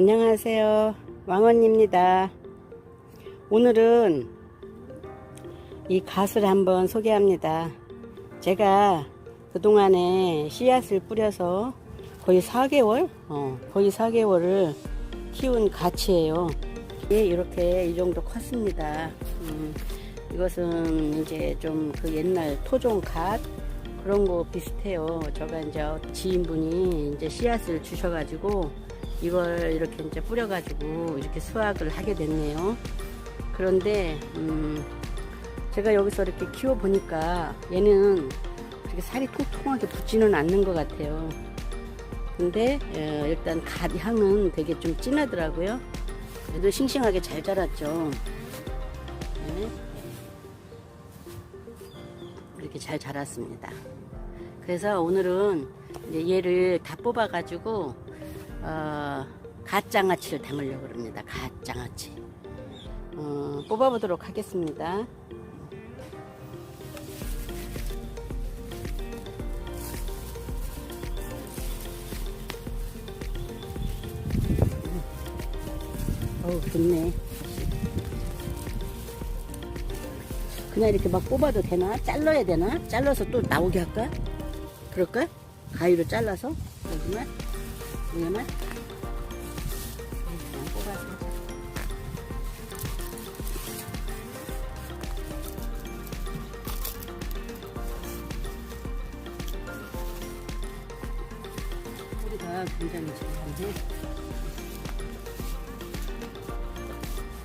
안녕하세요. 왕언입니다. 오늘은 이 갓을 한번 소개합니다. 제가 그동안에 씨앗을 뿌려서 거의 4개월? 어, 거의 4개월을 키운 갓이에요. 예, 이렇게 이 정도 컸습니다. 음, 이것은 이제 좀 그 옛날 토종 갓 그런 거 비슷해요. 제가 이제 지인분이 이제 씨앗을 주셔가지고 이걸 이렇게 이제 뿌려가지고 이렇게 수확을 하게 됐네요. 그런데 음, 제가 여기서 이렇게 키워 보니까 얘는 그렇게 살이 통통하게 붙지는 않는 것 같아요. 근데 어, 일단 갓 향은 되게 좀 진하더라고요. 그래도 싱싱하게 잘 자랐죠. 네. 이렇게 잘 자랐습니다. 그래서 오늘은 얘를 다 뽑아가지고 어, 갓장아찌를 담으려고 합니다. 갓장아찌. 어, 뽑아보도록 하겠습니다. 어우, 좋네. 그냥 이렇게 막 뽑아도 되나? 잘라야 되나? 잘라서 또 나오게 할까? 그럴까? 가위로 잘라서? 여기만? 그냥 뽑아서 하자. 뿌리가 굉장히 잘하네.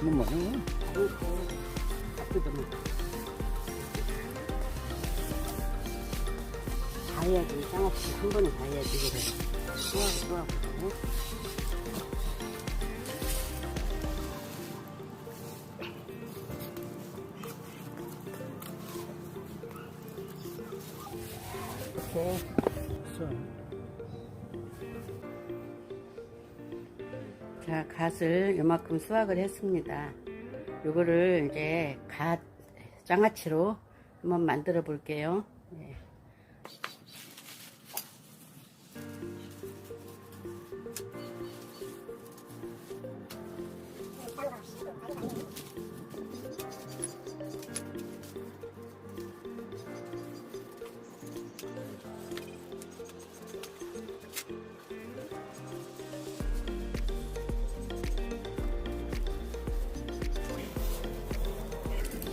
뭐 뭐죠? 그리고 뜯어먹 다 해야지 쌍없이 한 번에 다 해야지 그래 또하고 이렇게 자 갓을 요만큼 수확을 했습니다. 요거를 이제 갓 장아찌로 한번 만들어 볼게요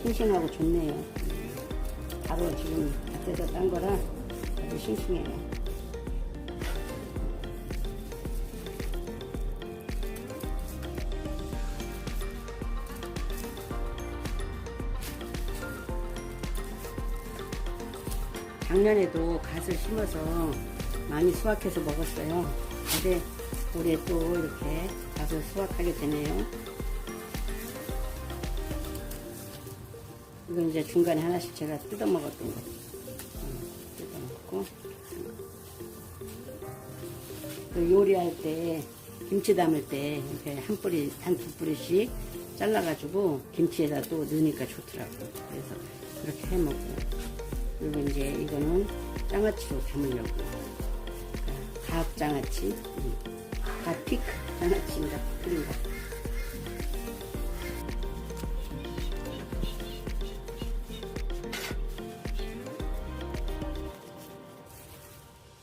싱싱하고 좋네요. 바로 지금 밭에서 딴 거라 아주 싱싱해요. 작년에도 갓을 심어서 많이 수확해서 먹었어요. 근데 올해 또 이렇게 갓을 수확하게 되네요. 이건 이제 중간에 하나씩 제가 뜯어 먹었던 거. 뜯어 먹고. 그 요리할 때, 김치 담을 때, 이렇게 한 뿌리, 한 두 뿌리씩 잘라가지고 김치에다 또 넣으니까 좋더라고요. 그래서 그렇게 해 먹고. 그리고 이제 이거는 장아찌로 담으려고. 각 장아찌, 각 피크 장아찌입니다. 그린 거.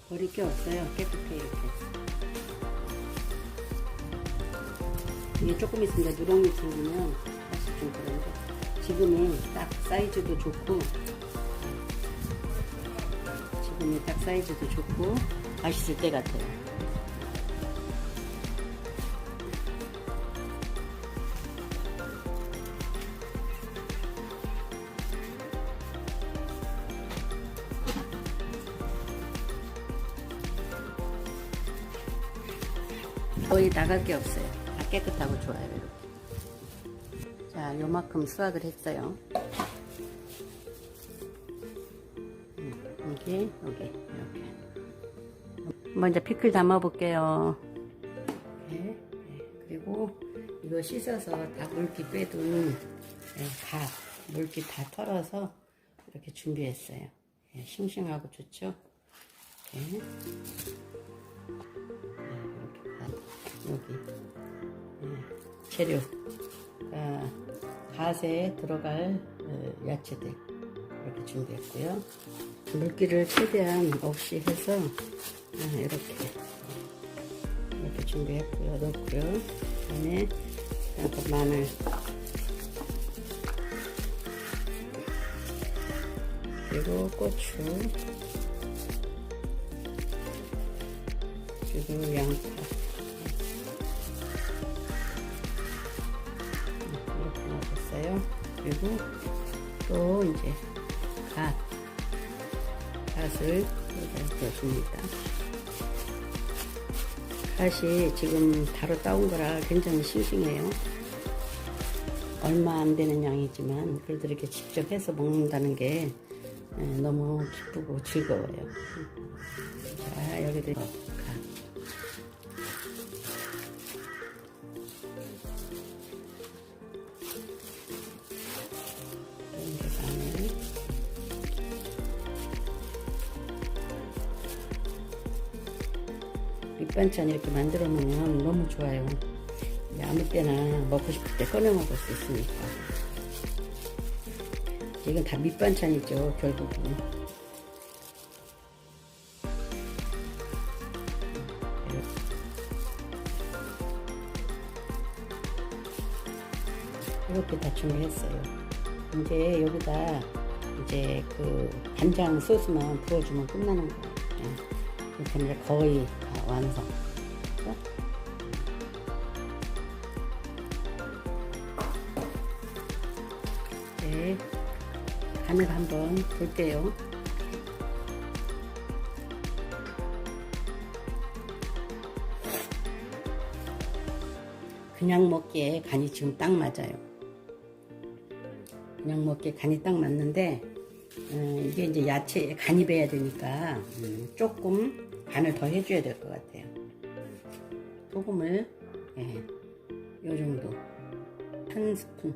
버릴 게 없어요. 깨끗해 이렇게. 이게 조금 있으면 누렁이 생기면 사실 좀 그런데 지금이 딱 사이즈도 좋고 지금이 딱 사이즈도 좋고 맛있을 때 같아요. 거의 나갈 게 없어요. 다 깨끗하고 좋아요. 이렇게. 자, 요만큼 수확을 했어요. 여기, 이렇게. 먼저 피클 담아 볼게요. 네, 그리고 이거 씻어서 다 물기 빼둔 네, 다 물기 다 털어서 이렇게 준비했어요. 네, 싱싱하고 좋죠? 이렇게. 네, 이렇게 다 여기 재료 아, 갓에 들어갈 어, 야채들 이렇게 준비했고요. 물기를 최대한 없이 해서 아, 이렇게 이렇게 준비했고요. 넣고요. 그다음에 약간 마늘 그리고 고추 그리고 양파 이렇게 넣었어요. 그리고 또 이제 갓 갓을 넣어줍니다. 갓이 지금 바로 따온 거라 굉장히 싱싱해요. 얼마 안 되는 양이지만 그래도 이렇게 직접 해서 먹는다는 게 에, 너무 기쁘고 즐거워요. 자 여기도 밑반찬 이렇게 만들어 놓으면 너무 좋아요. 아무 때나 먹고 싶을 때 꺼내 먹을 수 있으니까. 이건 다 밑반찬이죠, 결국은. 이렇게 다 준비했어요. 이제 여기다 이제 그 간장 소스만 부어주면 끝나는 거예요. 예. 이렇게 이제 거의 다 완성. 네, 간을 한번 볼게요. 그냥 먹기에 간이 지금 딱 맞아요. 그냥 먹기에 간이 딱 맞는데 어, 이게 이제 야채 간이 배야 되니까 음, 조금 간을 더 해줘야 될 것 같아요. 소금을 예, 요 정도 한 스푼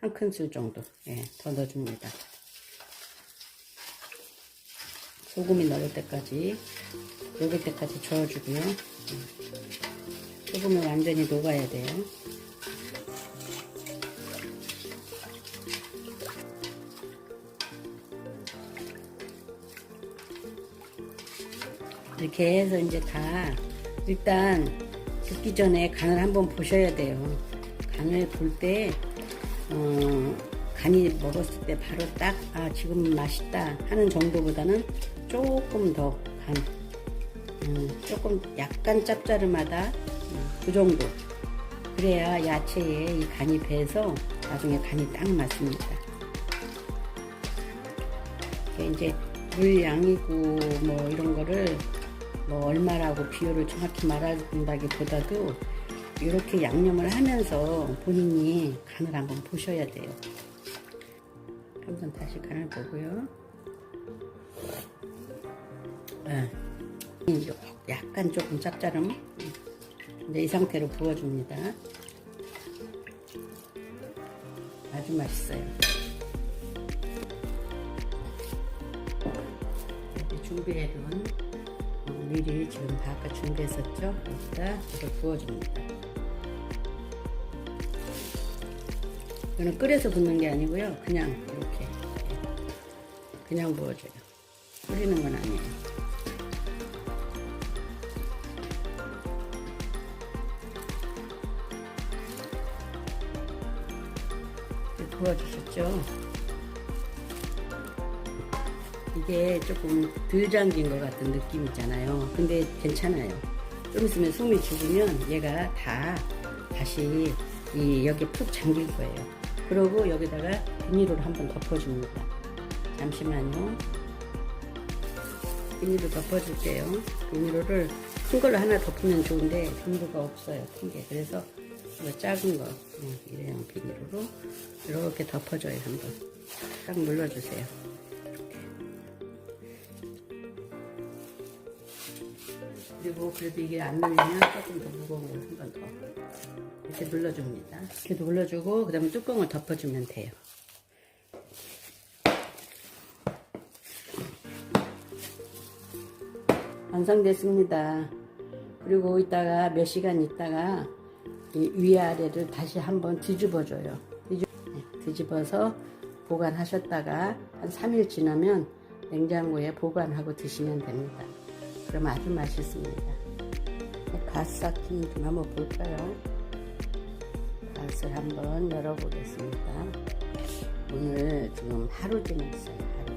한 큰술 정도 예, 더 넣어줍니다. 소금이 넣을 때까지 녹을 때까지 저어주고요. 소금이 완전히 녹아야 돼요. 이렇게 해서 이제 다 일단 굽기 전에 간을 한번 보셔야 돼요. 간을 볼 때, 어, 간이 먹었을 때 바로 딱, 아, 지금 맛있다 하는 정도보다는 조금 더 간, 음, 조금 약간 짭짤하다 음, 그 정도. 그래야 야채에 이 간이 배서 나중에 간이 딱 맞습니다. 이제 물 양이고 뭐 이런 거를 뭐 얼마라고 비율을 정확히 말한다기보다도 이렇게 양념을 하면서 본인이 간을 한번 보셔야 돼요. 한번 다시 간을 보고요. 네. 약간 조금 짭짤함. 이제 이 상태로 부어줍니다. 아주 맛있어요. 준비해둔 어, 미리 지금 다 아까 준비했었죠? 여기다 이걸 부어줍니다. 이거는 끓여서 붓는 게 아니고요. 그냥 이렇게 그냥 부어줘요. 끓이는 건 아니에요. 부어주셨죠? 이게 조금 덜 잠긴 것 같은 느낌이잖아요. 근데 괜찮아요. 좀 있으면 숨이 죽으면 얘가 다 다시 이 여기 푹 잠길 거예요. 그리고 여기다가 비닐로 한번 덮어줍니다. 잠시만요. 비닐로 덮어줄게요. 비닐로를 큰 걸로 하나 덮으면 좋은데 비닐로가 없어요. 큰 게. 그래서 이거 작은 거 음, 일회용 비닐로 이렇게 덮어줘요. 한번 딱 눌러주세요. 그리고 그래도 이게 안 눌리면 조금 더 무거운 걸 한 번 더 이렇게 눌러줍니다. 이렇게 눌러주고 그 다음에 뚜껑을 덮어주면 돼요. 완성됐습니다. 그리고 이따가 몇 시간 있다가 이 위아래를 다시 한번 뒤집어줘요. 뒤집, 네, 뒤집어서 보관하셨다가 한 3일 지나면 냉장고에 보관하고 드시면 됩니다. 그럼 아주 맛있습니다. 갓 삭힌 좀 한번 볼까요? 갓을 한번 열어보겠습니다. 오늘 지금 하루 지났어요. 하루.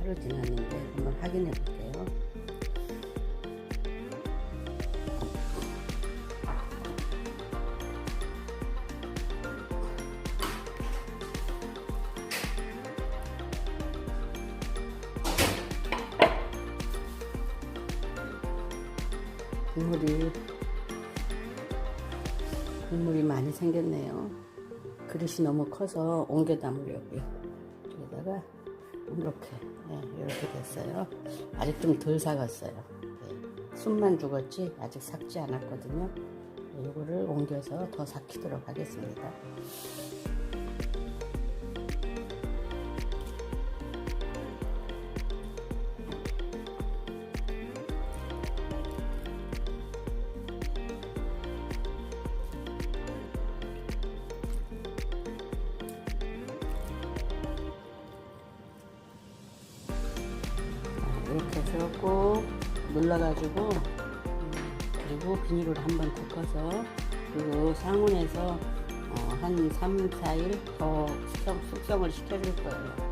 하루 지났는데 한번 확인해 볼게요. 국물이 국물이 많이 생겼네요. 그릇이 너무 커서 옮겨 담으려고요. 여기다가 이렇게 네, 이렇게 됐어요. 아직 좀 덜 삭았어요. 네, 숨만 죽었지 아직 삭지 않았거든요. 네, 이거를 옮겨서 더 삭히도록 하겠습니다. 꼭 눌러가지고 음, 그리고 비닐을 한번 덮어서 그리고 상온에서 어, 한 3, 4일 더 숙성, 숙성을 시켜줄 거예요.